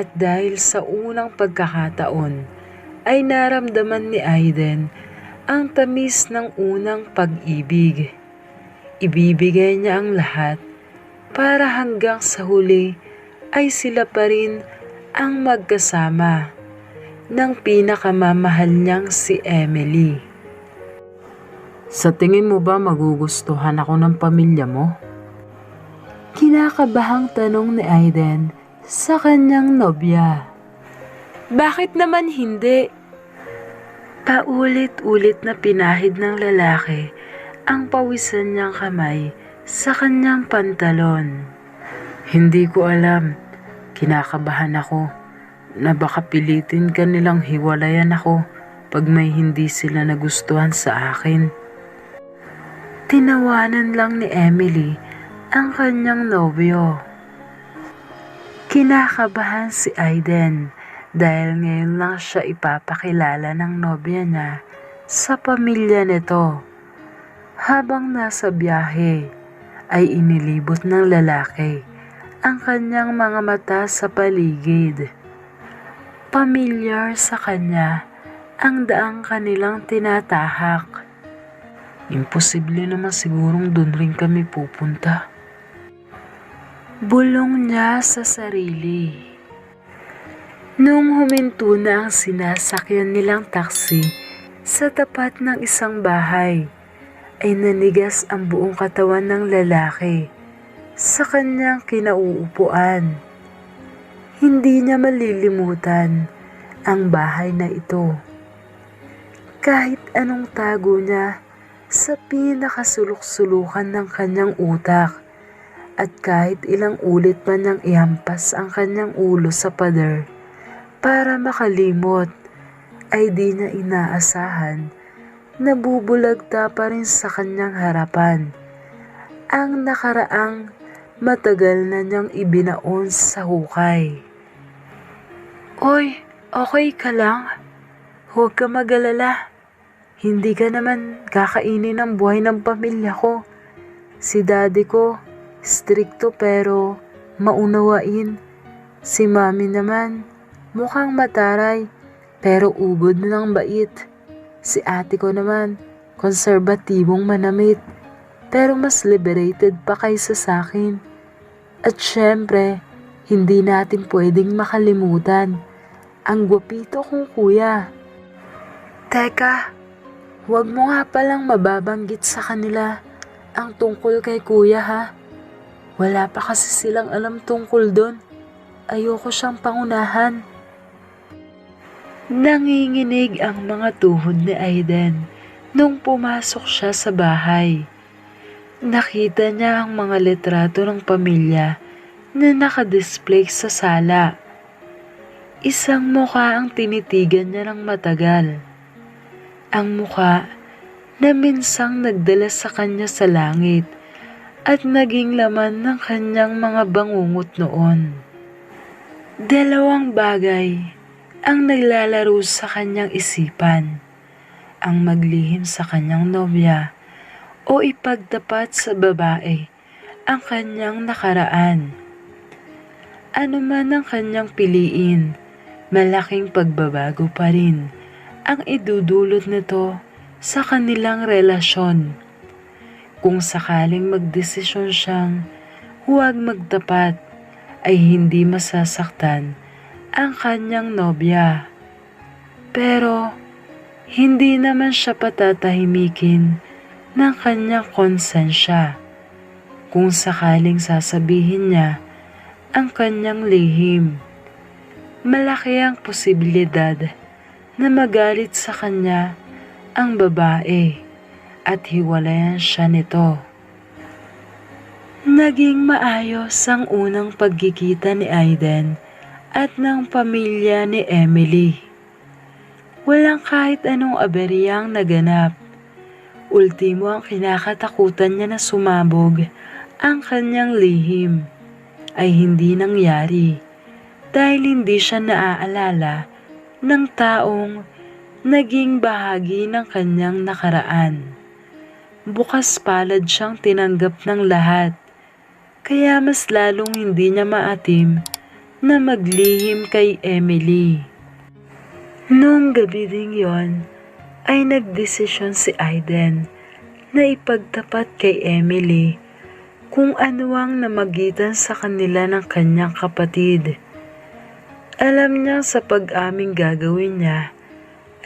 At dahil sa unang pagkakataon, ay naramdaman ni Aiden ang tamis ng unang pag-ibig. Ibibigay niya ang lahat para hanggang sa huli ay sila pa rin ang magkasama ng pinakamamahal niyang si Emily. Sa tingin mo ba magugustuhan ako ng pamilya mo? Kinakabahang tanong ni Aiden sa kanyang nobya. Bakit naman hindi? Paulit-ulit na pinahid ng lalaki ang pawisan niyang kamay sa kanyang pantalon. Hindi ko alam. Kinakabahan ako na baka pilitin ka nilang hiwalayan ako pag may hindi sila nagustuhan sa akin. Tinawanan lang ni Emily ang kanyang nobyo. Kinakabahan si Aiden dahil ngayon lang siya ipapakilala ng nobya niya sa pamilya nito. Habang nasa biyahe, ay inilibot ng lalaki ang kanyang mga mata sa paligid. Pamilyar sa kanya ang daang kanilang tinatahak. Imposible naman sigurong doon rin kami pupunta. Bulong niya sa sarili. Nung huminto na ang sinasakyan nilang taksi sa tapat ng isang bahay, ay nanigas ang buong katawan ng lalaki sa kanyang kinauupuan. Hindi niya malilimutan ang bahay na ito. Kahit anong tago niya sa pinakasulok-sulukan ng kanyang utak at kahit ilang ulit pa niyang ihampas ang kanyang ulo sa pader para makalimot ay di niya inaasahan na bubulagta pa rin sa kanyang harapan ang nakaraang matagal na niyang ibinaon sa hukay. Oy, okay ka lang? Huwag ka magalala. Hindi ka naman kakainin ng buhay ng pamilya ko. Si daddy ko, strikto pero maunawain. Si mami naman, mukhang mataray pero ubod ng bait. Si ate ko naman, konserbatibong manamit pero mas liberated pa kaysa sa akin. At syempre, hindi natin pwedeng makalimutan ang gwapito kong kuya. Teka, huwag mo nga palang mababanggit sa kanila ang tungkol kay kuya ha. Wala pa kasi silang alam tungkol doon. Ayoko siyang pangunahan. Nanginginig ang mga tuhod ni Aiden nung pumasok siya sa bahay. Nakita niya ang mga litrato ng pamilya na nakadisplay sa sala. Isang mukha ang tinitigan niya ng matagal. Ang mukha na minsang nagdala sa kanya sa langit at naging laman ng kanyang mga bangungot noon. Dalawang bagay ang naglalaro sa kanyang isipan. Ang maglihim sa kanyang nobya o ipagtapat sa babae ang kanyang nakaraan. Ano man ang kanyang piliin, malaking pagbabago pa rin ang idudulot nito sa kanilang relasyon. Kung sakaling magdesisyon siyang huwag magtapat, ay hindi masasaktan ang kanyang nobya. Pero, hindi naman siya patatahimikin ng kanyang konsensya kung sakaling sasabihin niya ang kanyang lihim. Malaki ang posibilidad na magalit sa kanya ang babae at hiwalayan siya nito. Naging maayos ang unang pagkikita ni Aiden at ng pamilya ni Emily. Walang kahit anong aberyang naganap. Ultimo ang kinakatakutan niya na sumabog ang kanyang lihim ay hindi nangyari dahil hindi siya naaalala ng taong naging bahagi ng kanyang nakaraan. Bukas palad siyang tinanggap ng lahat, kaya mas lalong hindi niya maatim na maglihim kay Emily. Noong gabi ding yon, ay nagdesisyon si Aiden na ipagtapat kay Emily kung ano ang namagitan sa kanila ng kanyang kapatid. Alam niya sa pag-aming gagawin niya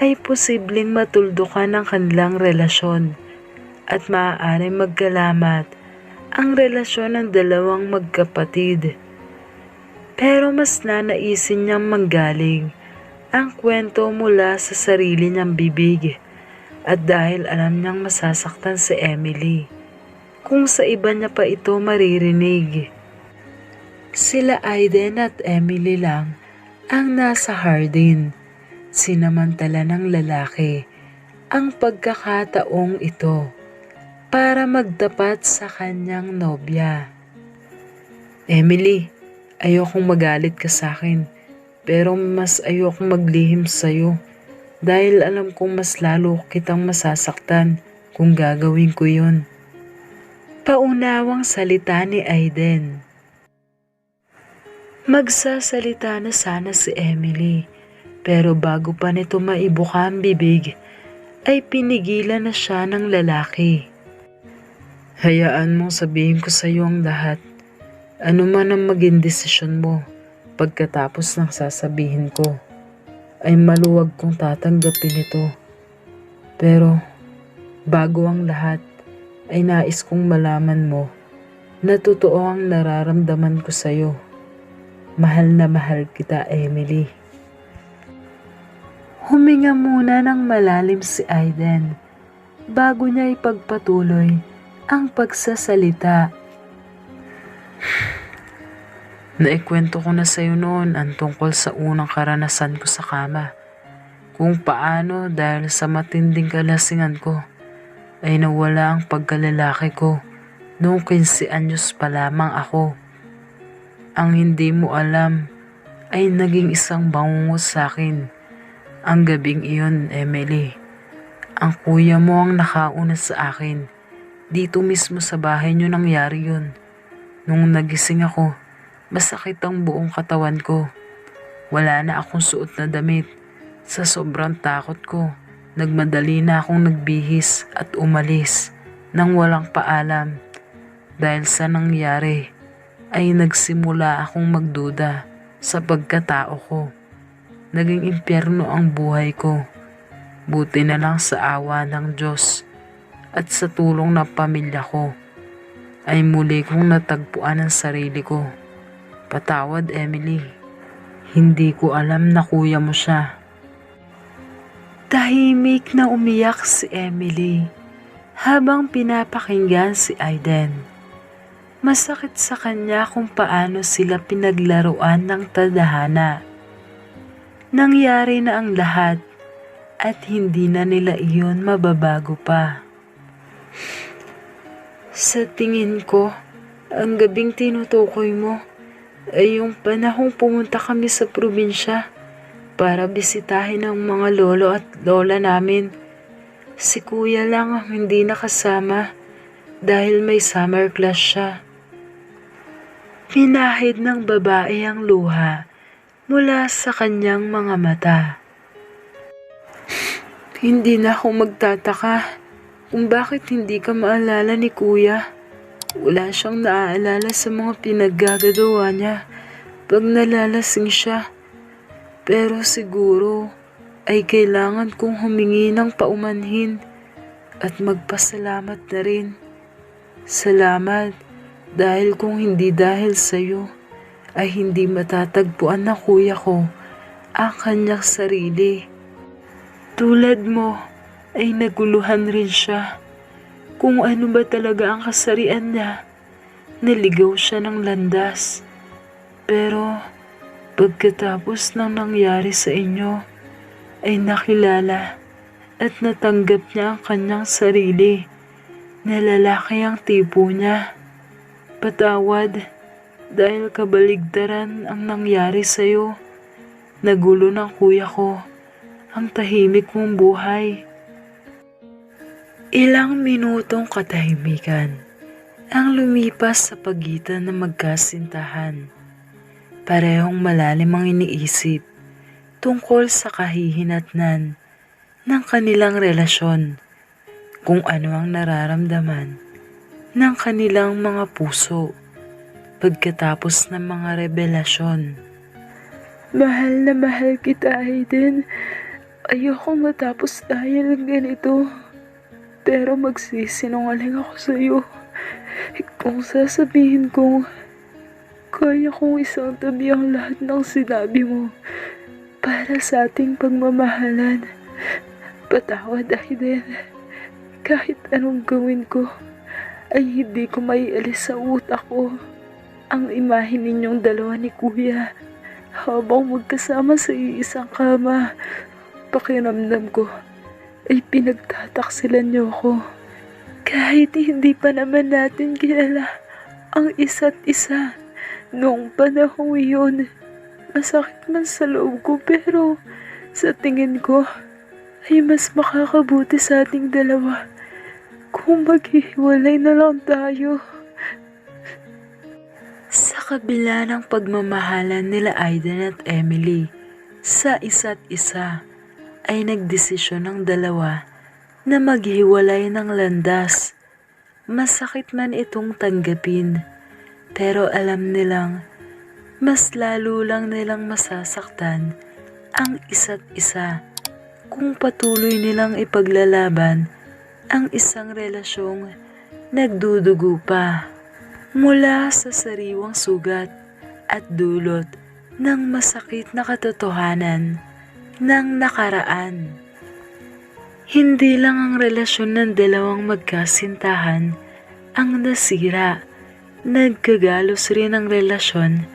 ay posibleng matuldukan ang kanilang relasyon at maaaring magkalamat ang relasyon ng dalawang magkapatid. Pero mas nanaisin niyang manggaling ang kwento mula sa sarili niyang bibig at dahil alam niyang masasaktan si Emily kung sa iba niya pa ito maririnig. Sila Aiden at Emily lang ang nasa Hardin. Sinamantala ng lalaki ang pagkakataong ito para magtapat sa kanyang nobya. Emily, ayokong magalit ka sa akin, pero mas ayokong maglihim sa'yo dahil alam kong mas lalo kitang masasaktan kung gagawin ko yun. Paunawang salita ni Aiden. Magsasalita na sana si Emily, pero bago pa nito maibuka ang bibig, ay pinigilan na siya ng lalaki. Hayaan mong sabihin ko sa iyo ang lahat. Ano man ang maging desisyon mo pagkatapos ng sasabihin ko, ay maluwag kong tatanggapin ito. Pero bago ang lahat, ay nais kong malaman mo na totoo ang nararamdaman ko sa iyo. Mahal na mahal kita, Emily. Huminga muna ng malalim si Aiden bago niya ipagpatuloy ang pagsasalita. Naikwento ko na sa iyo noon ang tungkol sa unang karanasan ko sa kama. Kung paano dahil sa matinding kalasingan ko ay nawala ang pagkalalaki ko noong 15 anyos pa lamang ako. Ang hindi mo alam ay naging isang bangungot sa akin. Ang gabing iyon, Emily. Ang kuya mo ang nakauna sa akin. Dito mismo sa bahay niyo nangyari yun. Nung nagising ako, masakit ang buong katawan ko. Wala na akong suot na damit. Sa sobrang takot ko, nagmadali na akong nagbihis at umalis nang walang paalam. Dahil sa nangyari, ay nagsimula akong magduda sa pagkatao ko. Naging impyerno ang buhay ko. Buti na lang sa awa ng Diyos at sa tulong ng pamilya ko ay muli kong natagpuan ang sarili ko. Patawad, Emily. Hindi ko alam na kuya mo siya. Tahimik na umiyak si Emily habang pinapakinggan si Aiden. Masakit sa kanya kung paano sila pinaglaruan ng tadhana. Nangyari na ang lahat at hindi na nila iyon mababago pa. Sa tingin ko, ang gabing tinutukoy mo ay yung panahong pumunta kami sa probinsya para bisitahin ang mga lolo at lola namin. Si kuya lang ang hindi nakasama dahil may summer class siya. Pinahid ng babae ang luha mula sa kanyang mga mata. Hindi na ako magtataka kung bakit hindi ka maalala ni kuya. Wala siyang naaalala sa mga pinaggagawa niya pag nalalasing siya. Pero siguro ay kailangan kong humingi ng paumanhin at magpasalamat na rin. Salamat dahil kung hindi dahil sa iyo ay hindi matatagpuan ng kuya ko ang kanyang sarili. Tulad mo ay naguluhan rin siya kung ano ba talaga ang kasarian niya. Naligaw siya ng landas. Pero pagkatapos ng nangyari sa inyo ay nakilala at natanggap niya ang kanyang sarili na lalaki ang tipo niya. Patawad dahil kabaligtaran ang nangyari sa'yo. Nagulo ng kuya ko ang tahimik mong buhay. Ilang minutong katahimikan ang lumipas sa pagitan ng magkasintahan. Parehong malalim ang iniisip tungkol sa kahihinatnan ng kanilang relasyon, kung ano ang nararamdaman ng kanilang mga puso pagkatapos ng mga revelasyon. Mahal na mahal kita, Aiden. Ayoko matapos tayo ng ganito. Pero magsisinungaling ako sa'yo. Kung sasabihin kong kaya kong isang tabi ang lahat ng sinabi mo para sa ating pagmamahalan. Patawad, Aiden. Kahit anong gawin ko, ay hindi ko maialis sa utak ko ang imahe ninyong dalawa ni Kuya habang magkasama sa iisang kama. Pakiramdam ko ay pinagtataksilan niyo ako. Kahit hindi pa naman natin kilala ang isa't isa noong panahong iyon. Masakit man sa loob ko pero sa tingin ko ay mas makakabuti sa ating dalawa kung maghihiwalay na lang tayo. Sa kabila ng pagmamahalan nila Aiden at Emily sa isa't isa, ay nagdesisyon ng dalawa na maghiwalay ng landas. Masakit man itong tanggapin, pero alam nilang mas lalo lang nilang masasaktan ang isa't isa kung patuloy nilang ipaglalaban ang isang relasyong nagdudugo pa mula sa sariwang sugat at dulot ng masakit na katotohanan ng nakaraan. Hindi lang ang relasyon ng dalawang magkasintahan ang nasira, nagkagalos rin ang relasyon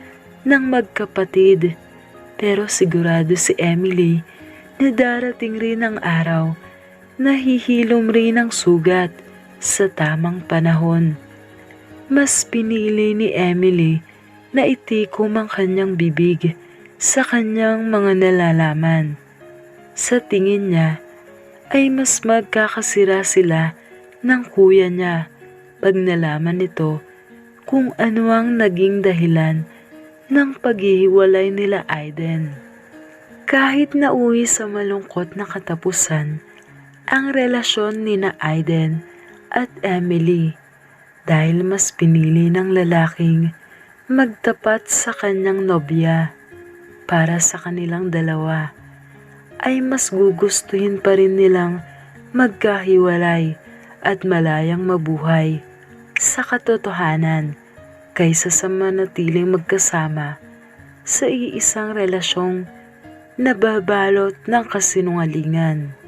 ng magkapatid. Pero sigurado si Emily na darating rin ang araw na hihilom rin ang sugat sa tamang panahon. Mas pinili ni Emily na itikom ang kanyang bibig sa kanyang mga nalalaman. Sa tingin niya ay mas magkakasira sila ng kuya niya pag nalaman nito kung ano ang naging dahilan ng paghihiwalay nila Aiden. Kahit nauwi sa malungkot na katapusan ang relasyon ni na Aiden at Emily dahil mas pinili ng lalaking magtapat sa kanyang nobya para sa kanilang dalawa ay mas gugustuhin pa rin nilang magkahiwalay at malayang mabuhay sa katotohanan kaysa sa manatiling magkasama sa iisang relasyong nababalot ng kasinungalingan.